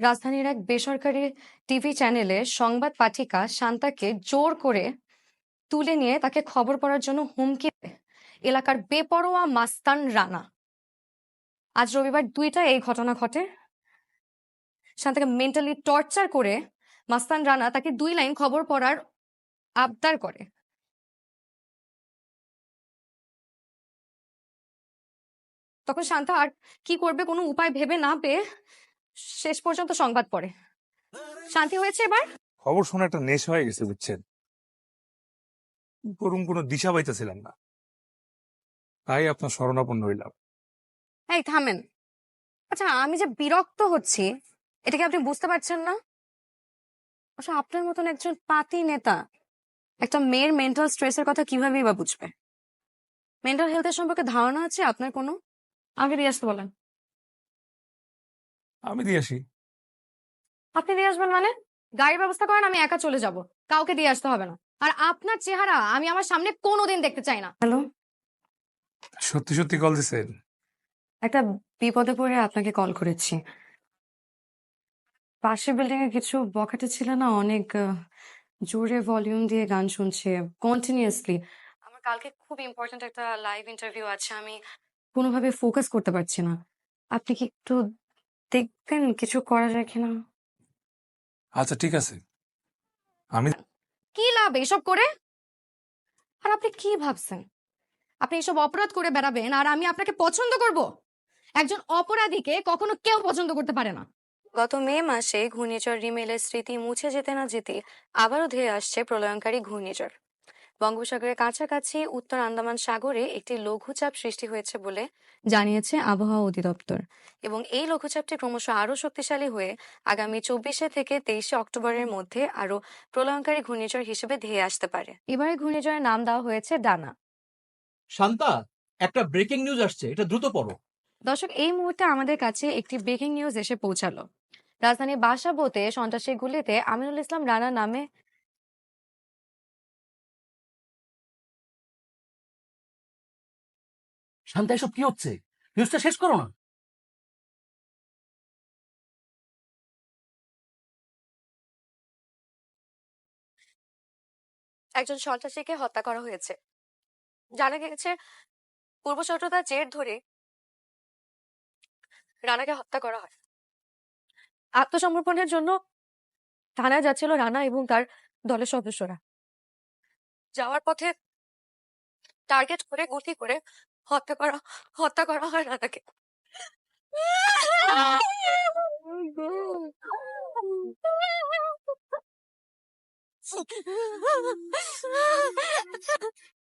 রাজধানীর এক বেসরকারি টিভি চ্যানেলে সংবাদ পাঠিকা শান্তাকে জোর করে তুলে নিয়ে তাকে খবর পড়ার জন্য হুমকি এলাকার বেপরোয়া মাস্তান রানা। আজ রবিবার দুইটা এই ঘটনা ঘটে। শান্তাকে মেন্টালি টর্চার করে মাস্তান রানা তাকে দুই লাইন খবর পড়ার আবদার করে। তখন শান্তা আর কি করবে কোনো উপায় ভেবে না পেয়ে শেষ পর্যন্ত সংবাদ পড়ে। শান্তি হয়েছে এবার? খবর শোনা একটা নেশা হয়ে গেছে বুঝছেন? কি করুম কোনো দিশা পাইতেছিলাম না। তাই আপনার শরণাপন্ন হইলাম। এই থামেন। আচ্ছা আমি যে বিরক্ত হচ্ছি এটা কি আপনি বুঝতে পারছেন না? আচ্ছা আপনার মতন একজন পাতি নেতা একটা মেয়ের মেন্টাল স্ট্রেসের কথা কিভাবেই বা বুঝবে? মেন্টাল হেলথের সম্পর্কে ধারণা আছে আপনার কোনো? আগে আসতে বলেন। আমি দিয়ে আসি। আপনি দিয়ে আসবেন মানে? গাড়ির ব্যবস্থা করেন আমি একা চলে যাব। কাউকে দিয়ে আসতে হবে না। আর আপনার চেহারা আমি আমার সামনে কোনোদিন দেখতে চাই না। হ্যালো? সত্যি সত্যি কল দিছেন? একটা বিপদে পড়ে আপনাকে কল করেছি। পাশের বিল্ডিং এ কিছু বখাটে ছিল না অনেক জোরে ভলিউম দিয়ে গান শুনছে কন্টিনিউয়াসলি আমার কালকে খুব ইম্পর্ট্যান্ট একটা লাইভ ইন্টারভিউ আছে আমি কোনোভাবে ফোকাস করতে পারছি না। আপনি কি একটু দেখবেন কিছু করা যায় কিনা? আচ্ছা ঠিক আছে। আমি কি লাভ এসব করে? আর আপনি কি ভাবছেন? আপনি এসব অপরাধ করে বেড়াবেন আর আমি আপনাকে পছন্দ করব। একজন অপরাধীকে কখনো কেউ পছন্দ করতে পারে না। গত মে মাসে ঘূর্ণিঝড় রিমেলের স্মৃতি মুছে যেতে না যেতে আবারও ধেয়ে আসছে প্রলয়ঙ্কারী ঘূর্ণিঝড়। বঙ্গোপসাগরের কাছাকাছি উত্তর আন্দামান সাগরে একটি লঘুচাপ সৃষ্টি হয়েছে বলে জানিয়েছে আবহাওয়া অধিদপ্তর। এবং এই লঘুচাপটি ক্রমশ আরও শক্তিশালী হয়ে আগামী চব্বিশে থেকে তেইশে অক্টোবরের মধ্যে আরও প্রলয়ঙ্কারী ঘূর্ণিঝড় হিসেবে ধেয়ে আসতে পারে। এবারে ঘূর্ণিঝড়ের নাম দেওয়া হয়েছে ডানা। শান্তা একটা ব্রেকিং নিউজ আসছে এটা দ্রুত পড়ো। দর্শক এই মুহূর্তে আমাদের কাছে একটি ব্রেকিং নিউজ এসে পৌঁছালো। রাজধানীর বাসাবোতে সন্ত্রাসী গুলিতে আমিনুল ইসলাম রানা নামে শান্তা এসব কি হচ্ছে? নিউজটা শেষ করো না। একজন সন্ত্রাসীকে হত্যা করা হয়েছে। জানা গেছে পূর্ব শত্রুতার জের ধরে রানাকে হত্যা করা হয়। আত্মসমর্পণের জন্য থানায় যাচ্ছিল রানা এবং তার দলের সদস্যরা। যাওয়ার পথে টার্গেট করে, গুলি করে はったから、はったから、なんだっけ。